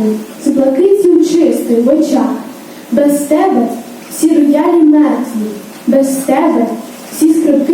відвертим, з блакитю чистою в очах. Без тебе всі роялі мертві, без тебе всі скрипки